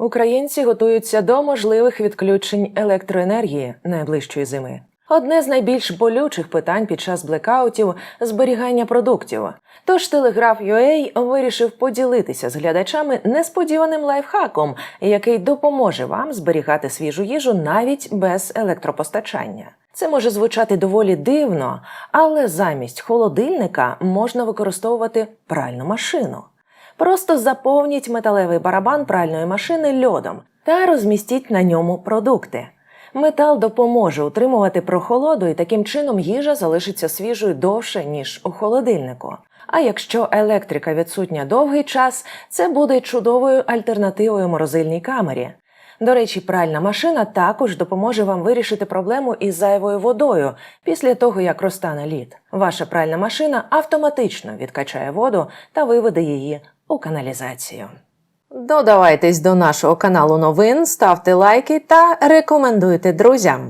Українці готуються до можливих відключень електроенергії найближчої зими. Одне з найбільш болючих питань під час блекаутів зберігання продуктів. Тож Телеграф UA вирішив поділитися з глядачами несподіваним лайфхаком, який допоможе вам зберігати свіжу їжу навіть без електропостачання. Це може звучати доволі дивно, але замість холодильника можна використовувати пральну машину. Просто заповніть металевий барабан пральної машини льодом та розмістіть на ньому продукти. Метал допоможе утримувати прохолоду, і таким чином їжа залишиться свіжою довше, ніж у холодильнику. А якщо електрика відсутня довгий час, це буде чудовою альтернативою морозильній камері. До речі, пральна машина також допоможе вам вирішити проблему із зайвою водою після того, як розтане лід. Ваша пральна машина автоматично відкачає воду та виведе її у каналізацію. Додавайтесь до нашого каналу новин, ставте лайки та рекомендуйте друзям.